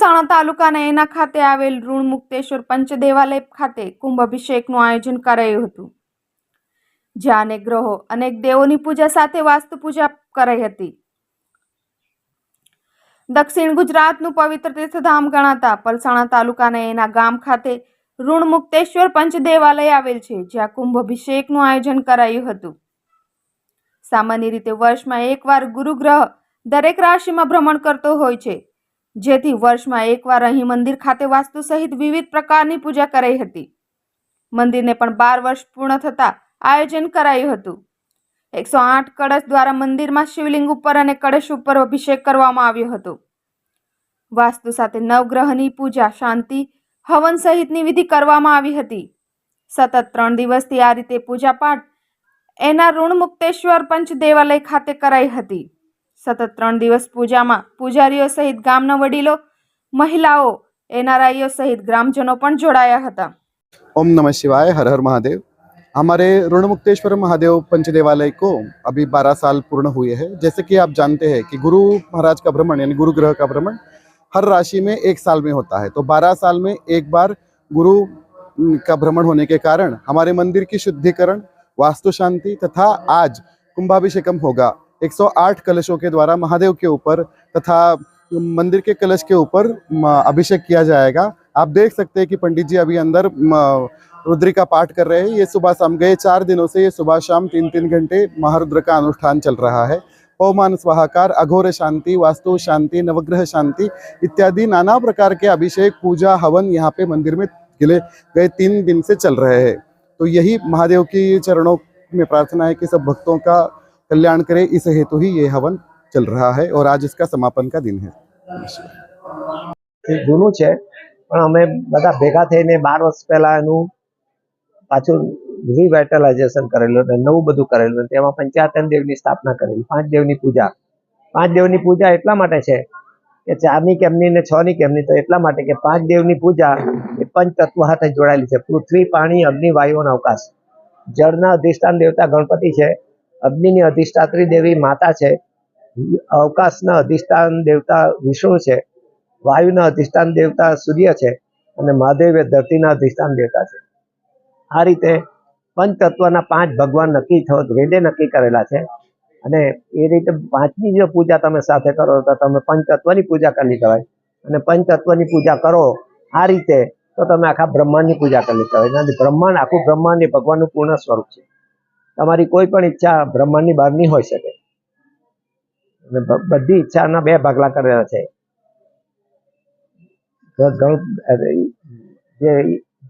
તાલુકાના એના ખાતે આવેલ ઋણમુક્તેશ્વર પંચદેવાલય ખાતે કુંભ અભિષેકનું આયોજન કરાયું હતું, જ્યાં અનેક ગ્રહો, અનેક દેવોની પૂજા સાથે વાસ્તુ પૂજા કરાઈ હતી. દક્ષિણ ગુજરાતનું પવિત્ર તીર્થધામ ગણાતા પલસાણા તાલુકાના એના ગામ ખાતે ઋણમુક્તેશ્વર પંચદેવાલય આવેલ છે, જ્યાં કુંભ અભિષેકનું આયોજન કરાયું હતું. સામાન્ય રીતે વર્ષમાં એકવાર ગુરુ ગ્રહ દરેક રાશિમાં ભ્રમણ કરતો હોય છે જેથી વર્ષમાં એકવાર અહીં મંદિર ખાતે વાસ્તુ સહિત વિવિધ પ્રકારની પૂજા કરાઈ હતી. મંદિરને પણ બાર વર્ષ પૂર્ણ થતાં આયોજન કરાયું હતું. એકસો આઠ કળશ દ્વારા મંદિરમાં શિવલિંગ ઉપર અને કળશ ઉપર અભિષેક કરવામાં આવ્યો હતો. વાસ્તુ સાથે નવગ્રહની પૂજા, શાંતિ, હવન સહિતની વિધિ કરવામાં આવી હતી. સતત ત્રણ દિવસથી આ રીતે પૂજાપાઠ એના ઋણમુક્તેશ્વર પંચ દેવાલય ખાતે કરાઈ હતી. સતત ત્રણ દિવસ પૂજામાં પૂજારીઓ સહિત ગામના વડીલો મહિલાઓ એનઆરઆઈઓ સહિત ગ્રામજનો પણ જોડાયા હતા ओम नमः शिवाय हर हर महादेव हमारे ऋणमुक्तेश्वर महादेव पंच देवालय को अभी 12 साल पूर्ण हुए हैं जैसे कि आप जानते हैं कि गुरु महाराज का भ्रमण यानी गुरु ग्रह का भ्रमण हर राशि में एक साल में होता है तो 12 साल में एक बार गुरु न, का भ्रमण होने के कारण हमारे मंदिर की शुद्धिकरण वास्तु शांति तथा आज कुंभाभिषेकम होगा 108 कलशों के द्वारा महादेव के ऊपर तथा मंदिर के कलश के ऊपर अभिषेक किया जाएगा। आप देख सकते हैं कि पंडित जी अभी अंदर रुद्री का पाठ कर रहे हैं। ये सुबह शाम, गए चार दिनों से ये सुबह शाम तीन तीन घंटे महारुद्र का अनुष्ठान चल रहा है। पवमान स्वाहाकार, अघोर शांति, वास्तु शांति, नवग्रह शांति इत्यादि नाना प्रकार के अभिषेक, पूजा, हवन यहाँ पे मंदिर में गिले गए तीन दिन से चल रहे हैं। तो यही महादेव की चरणों में प्रार्थना है कि सब भक्तों का कल्याण करे इस हेतु ही ये हवन चल रहा है और आज इसका समापन का दिन है એ જૂનું છે પણ અમે બધા ભેગા થઈને બાર વર્ષ પહેલા એનું પાછું રિવાઇટલાઇઝેશન કરેલું અને નવું બધું કરેલું અને તેમાં પંચાયતન દેવની સ્થાપના કરેલી પાંચ દેવની પૂજા પાંચ દેવની પૂજા એટલા માટે છે કે ચારની કેમની ને છ ની કેમની તો એટલા માટે કે પાંચ દેવની પૂજા એ પંચ તત્વ સાથે જોડાયેલી છે પૃથ્વી પાણી અગ્નિ વાયુ અને અવકાશ જળના અધિષ્ઠાન દેવતા ગણપતિ છે અગ્નિની અધિષ્ઠાત્રી દેવી માતા છે. અવકાશના અધિષ્ઠાન દેવતા વિષ્ણુ છે. વાયુના અધિષ્ઠાન દેવતા સૂર્ય છે અને મહાદેવ એ ધરતીના અધિષ્ઠાન દેવતા છે. આ રીતે પંચતત્વના પાંચ ભગવાન નક્કી થયો, વેદે નક્કી કરેલા છે. અને એ રીતે પાંચની જો પૂજા તમે સાથે કરો તો તમે પંચતત્વની પૂજા કરી કહેવાય અને પંચતત્વની પૂજા કરો આ રીતે તો તમે આખા બ્રહ્માંડની પૂજા કરી કહેવાય બ્રહ્માંડ, આખું બ્રહ્માંડ એ ભગવાનનું પૂર્ણ સ્વરૂપ છે. તમારી કોઈ પણ ઈચ્છા બ્રહ્માંડની બહાર નહીં હોઈ શકે. બધી ઈચ્છાના બે ભાગલા કરેલા છે.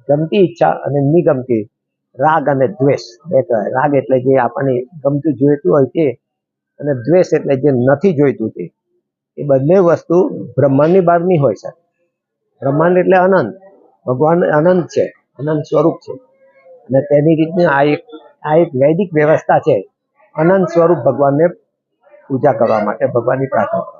ગમતી ઈચ્છા અને નિગમતી, રાગ અને દ્વેષ બે કહેવાય. રાગ એટલે જે આપણને ગમતું જોઈતું હોય તે અને દ્વેષ એટલે જે નથી જોઈતું તે, એ બંને વસ્તુ બ્રહ્માંડની બહાર નહીં હોય શકે. બ્રહ્માંડ એટલે અનંત. ભગવાન અનંત છે. અનંત સ્વરૂપ છે. અને તેની રીતની આ એક આ એક વૈદિક વ્યવસ્થા છે. અનંત સ્વરૂપ ભગવાનને પૂજા કરવા માટે ભગવાનની પ્રાર્થના